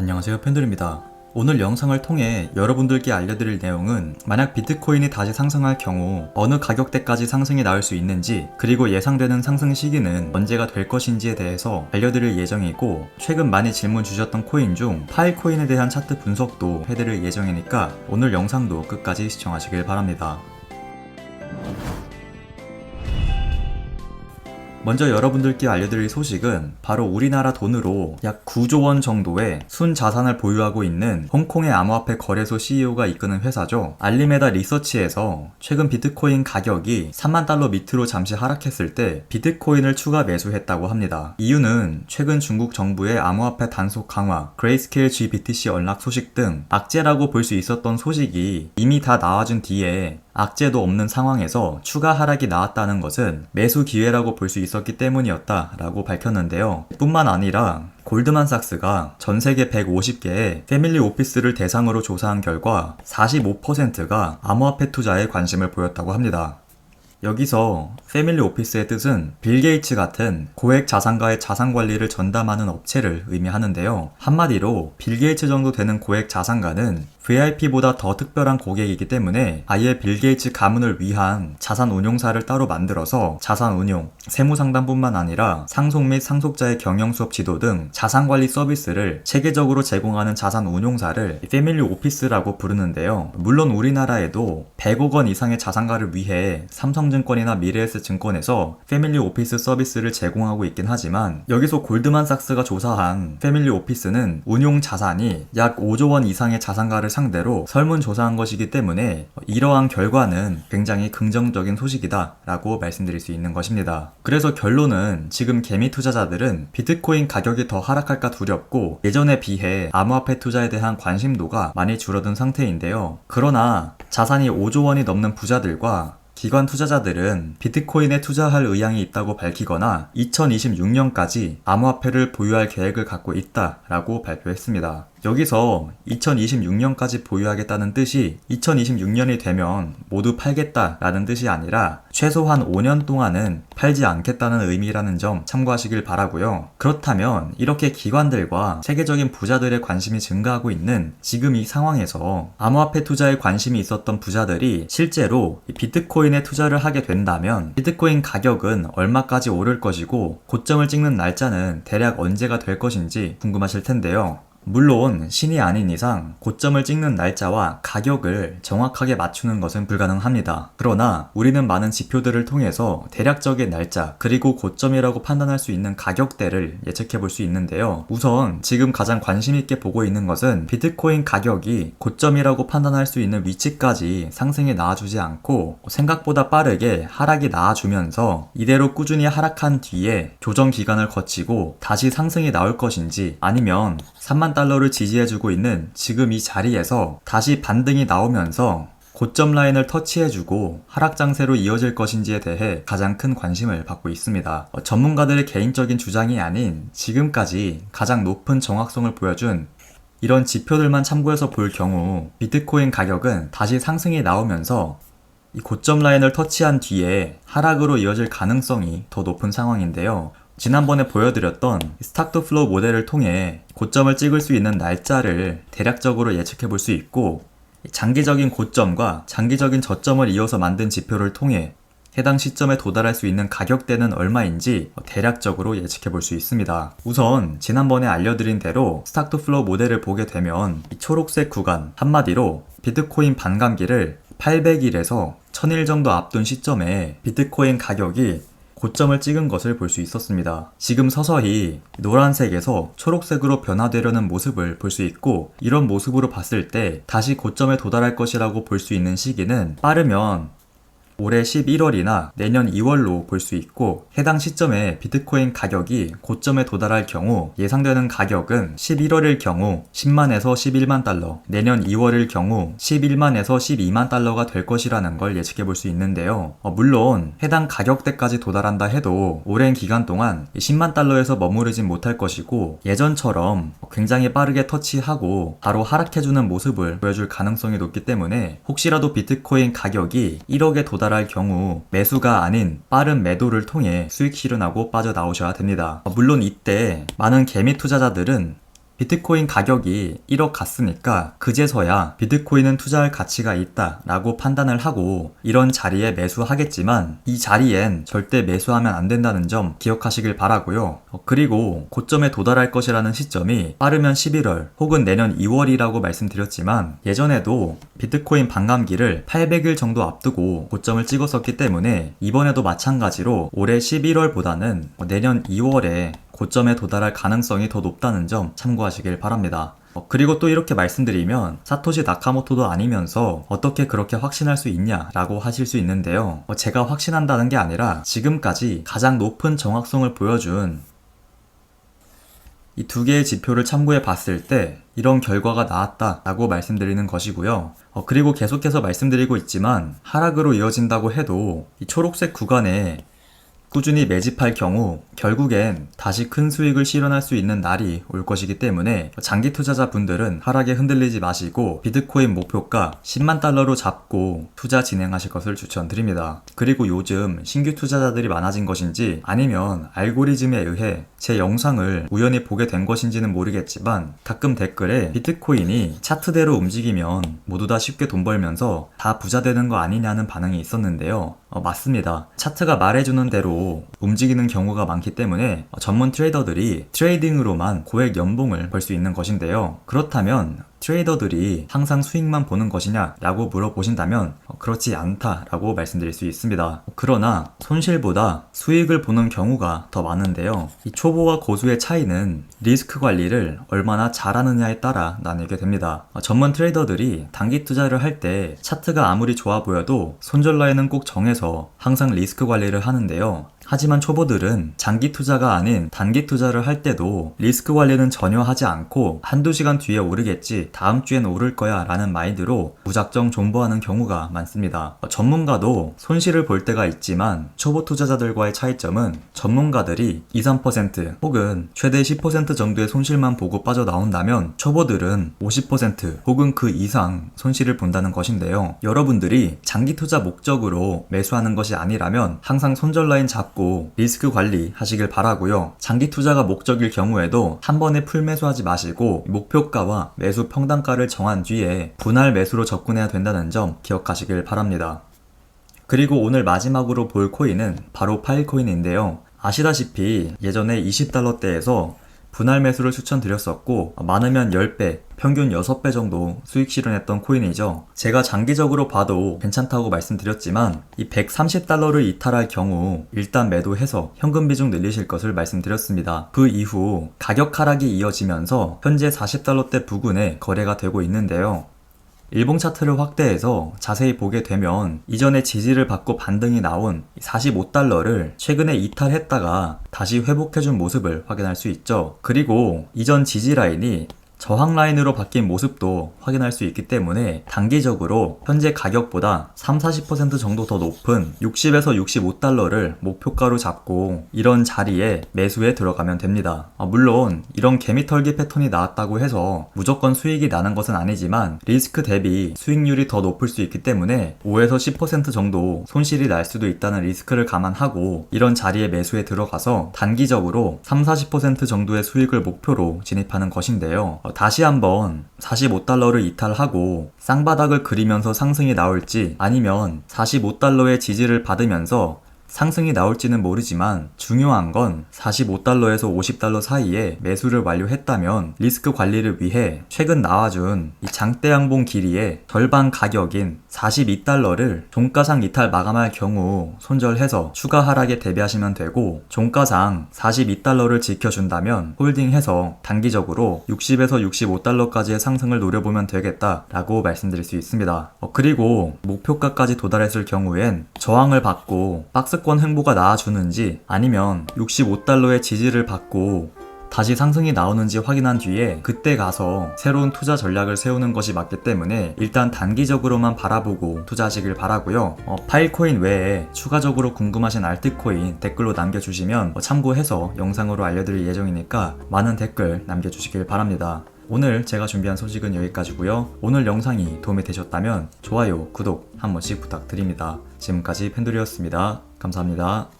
안녕하세요 팬들입니다. 오늘 영상을 통해 여러분들께 알려드릴 내용은 만약 비트코인이 다시 상승할 경우 어느 가격대까지 상승이 나올 수 있는지 그리고 예상되는 상승 시기는 언제가 될 것인지에 대해서 알려드릴 예정이고 최근 많이 질문 주셨던 코인 중 파이코인에 대한 차트 분석도 해드릴 예정이니까 오늘 영상도 끝까지 시청하시길 바랍니다. 먼저 여러분들께 알려드릴 소식은 바로 우리나라 돈으로 약 9조 원 정도의 순 자산을 보유하고 있는 홍콩의 암호화폐 거래소 CEO가 이끄는 회사죠. 알리메다 리서치에서 최근 비트코인 가격이 3만 달러 밑으로 잠시 하락했을 때 비트코인을 추가 매수했다고 합니다. 이유는 최근 중국 정부의 암호화폐 단속 강화, 그레이스케일 GBTC 언락 소식 등 악재라고 볼 수 있었던 소식이 이미 다 나와준 뒤에 악재도 없는 상황에서 추가 하락이 나왔다는 것은 매수 기회라고 볼 수 있었기 때문이었다라고 밝혔는데요. 뿐만 아니라 골드만삭스가 전 세계 150개의 패밀리 오피스를 대상으로 조사한 결과 45%가 암호화폐 투자에 관심을 보였다고 합니다. 여기서 패밀리 오피스의 뜻은 빌 게이츠 같은 고액 자산가의 자산 관리를 전담하는 업체를 의미하는데요. 한마디로 빌 게이츠 정도 되는 고액 자산가는 VIP보다 더 특별한 고객이기 때문에 아예 빌 게이츠 가문을 위한 자산 운용사를 따로 만들어서 자산 운용, 세무 상담뿐만 아니라 상속 및 상속자의 경영 수업 지도 등 자산 관리 서비스를 체계적으로 제공하는 자산 운용사를 패밀리 오피스라고 부르는데요. 물론 우리나라에도 100억 원 이상의 자산가를 위해 삼성증권이나 미래에스 증권에서 패밀리 오피스 서비스를 제공하고 있긴 하지만 여기서 골드만삭스가 조사한 패밀리 오피스는 운용 자산이 약 5조 원 이상의 자산가를 상 대로 설문조사한 것이기 때문에 이러한 결과는 굉장히 긍정적인 소식이다 라고 말씀드릴 수 있는 것입니다. 그래서 결론은 지금 개미 투자자들은 비트코인 가격이 더 하락할까 두렵고 예전에 비해 암호화폐 투자에 대한 관심도가 많이 줄어든 상태인데요. 그러나 자산이 5조 원이 넘는 부자들과 기관 투자자들은 비트코인에 투자할 의향이 있다고 밝히거나 2026년까지 암호화폐를 보유할 계획을 갖고 있다라고 발표했습니다. 여기서 2026년까지 보유하겠다는 뜻이 2026년이 되면 모두 팔겠다라는 뜻이 아니라 최소한 5년 동안은 팔지 않겠다는 의미라는 점 참고하시길 바라고요. 그렇다면 이렇게 기관들과 세계적인 부자들의 관심이 증가하고 있는 지금 이 상황에서 암호화폐 투자에 관심이 있었던 부자들이 실제로 비트코인에 투자를 하게 된다면 비트코인 가격은 얼마까지 오를 것이고 고점을 찍는 날짜는 대략 언제가 될 것인지 궁금하실 텐데요. 물론 신이 아닌 이상 고점을 찍는 날짜와 가격을 정확하게 맞추는 것은 불가능합니다. 그러나 우리는 많은 지표들을 통해서 대략적인 날짜 그리고 고점이라고 판단할 수 있는 가격대를 예측해 볼 수 있는데요. 우선 지금 가장 관심 있게 보고 있는 것은 비트코인 가격이 고점이라고 판단할 수 있는 위치까지 상승이 나와주지 않고 생각보다 빠르게 하락이 나와주면서 이대로 꾸준히 하락한 뒤에 조정 기간을 거치고 다시 상승이 나올 것인지 아니면 3만 달러를 지지해주고 있는 지금 이 자리에서 다시 반등이 나오면서 고점 라인을 터치해주고 하락 장세로 이어질 것인지에 대해 가장 큰 관심을 받고 있습니다. 어, 전문가들의 개인적인 주장이 아닌 지금까지 가장 높은 정확성을 보여준 이런 지표들만 참고해서 볼 경우 비트코인 가격은 다시 상승이 나오면서 이 고점 라인을 터치한 뒤에 하락으로 이어질 가능성이 더 높은 상황인데요. 지난번에 보여드렸던 스탁트 플로우 모델을 통해 고점을 찍을 수 있는 날짜를 대략적으로 예측해 볼 수 있고 장기적인 고점과 장기적인 저점을 이어서 만든 지표를 통해 해당 시점에 도달할 수 있는 가격대는 얼마인지 대략적으로 예측해 볼 수 있습니다. 우선 지난번에 알려드린 대로 스탁트 플로우 모델을 보게 되면 이 초록색 구간 한마디로 비트코인 반감기를 800일에서 1000일 정도 앞둔 시점에 비트코인 가격이 고점을 찍은 것을 볼 수 있었습니다. 지금 서서히 노란색에서 초록색으로 변화되려는 모습을 볼 수 있고 이런 모습으로 봤을 때 다시 고점에 도달할 것이라고 볼 수 있는 시기는 빠르면 올해 11월이나 내년 2월로 볼 수 있고 해당 시점에 비트코인 가격이 고점에 도달할 경우 예상되는 가격은 11월일 경우 10만에서 11만 달러, 내년 2월일 경우 11만에서 12만 달러가 될 것이라는 걸 예측해 볼 수 있는데요. 어, 물론 해당 가격대까지 도달한다 해도 오랜 기간 동안 10만 달러에서 머무르진 못할 것이고 예전처럼 굉장히 빠르게 터치하고 바로 하락해주는 모습을 보여줄 가능성이 높기 때문에 혹시라도 비트코인 가격이 1억에 도달 도달할 경우 매수가 아닌 빠른 매도를 통해 수익 실현하고 빠져나오셔야 됩니다. 물론 이때 많은 개미 투자자들은 비트코인 가격이 1억 갔으니까 그제서야 비트코인은 투자할 가치가 있다 라고 판단을 하고 이런 자리에 매수하겠지만 이 자리엔 절대 매수하면 안 된다는 점 기억하시길 바라고요. 어, 그리고 고점에 도달할 것이라는 시점이 빠르면 11월 혹은 내년 2월이라고 말씀드렸지만 예전에도 비트코인 반감기를 800일 정도 앞두고 고점을 찍었었기 때문에 이번에도 마찬가지로 올해 11월보다는 내년 2월에 고점에 도달할 가능성이 더 높다는 점 참고하시길 바랍니다. 어, 그리고 또 이렇게 말씀드리면 사토시 나카모토도 아니면서 어떻게 그렇게 확신할 수 있냐라고 하실 수 있는데요. 어, 제가 확신한다는 게 아니라 지금까지 가장 높은 정확성을 보여준 이 두 개의 지표를 참고해 봤을 때 이런 결과가 나왔다라고 말씀드리는 것이고요. 어, 그리고 계속해서 말씀드리고 있지만 하락으로 이어진다고 해도 이 초록색 구간에 꾸준히 매집할 경우 결국엔 다시 큰 수익을 실현할 수 있는 날이 올 것이기 때문에 장기 투자자 분들은 하락에 흔들리지 마시고 비트코인 목표가 10만 달러로 잡고 투자 진행하실 것을 추천드립니다. 그리고 요즘 신규 투자자들이 많아진 것인지 아니면 알고리즘에 의해 제 영상을 우연히 보게 된 것인지는 모르겠지만 가끔 댓글에 비트코인이 차트대로 움직이면 모두 다 쉽게 돈 벌면서 다 부자 되는 거 아니냐는 반응이 있었는데요. 어, 맞습니다. 차트가 말해주는 대로 움직이는 경우가 많기 때문에 어, 전문 트레이더들이 트레이딩으로만 고액 연봉을 벌 수 있는 것인데요. 그렇다면 트레이더들이 항상 수익만 보는 것이냐? 라고 물어보신다면 어, 그렇지 않다라고 말씀드릴 수 있습니다. 그러나 손실보다 수익을 보는 경우가 더 많은데요. 이 초보와 고수의 차이는 리스크 관리를 얼마나 잘하느냐에 따라 나뉘게 됩니다. 어, 전문 트레이더들이 단기 투자를 할 때 차트가 아무리 좋아 보여도 손절 라인은 꼭 정해서 항상 리스크 관리를 하는데요. 하지만 초보들은 장기 투자가 아닌 단기 투자를 할 때도 리스크 관리는 전혀 하지 않고 한두 시간 뒤에 오르겠지, 다음 주엔 오를 거야 라는 마인드로 무작정 존버하는 경우가 많습니다. 어, 전문가도 손실을 볼 때가 있지만 초보 투자자들과의 차이점은 전문가들이 2, 3% 혹은 최대 10% 정도의 손실만 보고 빠져나온다면 초보들은 50% 혹은 그 이상 손실을 본다는 것인데요. 여러분들이 장기 투자 목적으로 매수하는 것이 아니라면 항상 손절 라인 잡고 리스크 관리 하시길 바라고요. 장기 투자가 목적일 경우에도 한 번에 풀 매수하지 마시고 목표가와 매수 평단가를 정한 뒤에 분할 매수로 접근해야 된다는 점 기억하시길 바랍니다. 그리고 오늘 마지막으로 볼 코인은 바로 파일코인인데요. 아시다시피 예전에 20달러대에서 분할 매수를 추천드렸었고 많으면 10배, 평균 6배 정도 수익 실현했던 코인이죠. 제가 장기적으로 봐도 괜찮다고 말씀드렸지만 이 130달러를 이탈할 경우 일단 매도해서 현금 비중 늘리실 것을 말씀드렸습니다. 그 이후 가격 하락이 이어지면서 현재 40달러대 부근에 거래가 되고 있는데요. 일봉 차트를 확대해서 자세히 보게 되면 이전에 지지를 받고 반등이 나온 45달러를 최근에 이탈했다가 다시 회복해준 모습을 확인할 수 있죠. 그리고 이전 지지 라인이 저항 라인으로 바뀐 모습도 확인할 수 있기 때문에 단기적으로 현재 가격보다 3, 40% 정도 더 높은 60에서 65달러를 목표가로 잡고 이런 자리에 매수에 들어가면 됩니다. 아, 물론 이런 개미털기 패턴이 나왔다고 해서 무조건 수익이 나는 것은 아니지만 리스크 대비 수익률이 더 높을 수 있기 때문에 5에서 10% 정도 손실이 날 수도 있다는 리스크를 감안하고 이런 자리에 매수에 들어가서 단기적으로 3, 40% 정도의 수익을 목표로 진입하는 것인데요. 어, 다시 한번 45달러를 이탈하고 쌍바닥을 그리면서 상승이 나올지 아니면 45달러의 지지를 받으면서 상승이 나올지는 모르지만 중요한 건 45달러에서 50달러 사이에 매수를 완료했다면 리스크 관리를 위해 최근 나와준 이 장대 양봉 길이의 절반 가격인 42달러를 종가상 이탈 마감할 경우 손절해서 추가 하락에 대비하시면 되고 종가상 42달러를 지켜준다면 홀딩해서 단기적으로 60에서 65달러까지의 상승을 노려보면 되겠다라고 말씀드릴 수 있습니다. 어, 그리고 목표가까지 도달했을 경우엔 저항을 받고 박스 하락권 횡보가 나와주는지 아니면 65달러의 지지를 받고 다시 상승이 나오는지 확인한 뒤에 그때 가서 새로운 투자 전략을 세우는 것이 맞기 때문에 일단 단기적으로만 바라보고 투자하시길 바라고요. 어, 파일코인 외에 추가적으로 궁금하신 알트코인 댓글로 남겨주시면 어, 참고해서 영상으로 알려드릴 예정이니까 많은 댓글 남겨주시길 바랍니다. 오늘 제가 준비한 소식은 여기까지고요. 오늘 영상이 도움이 되셨다면 좋아요, 구독 한 번씩 부탁드립니다. 지금까지 팬돌이었습니다. 감사합니다.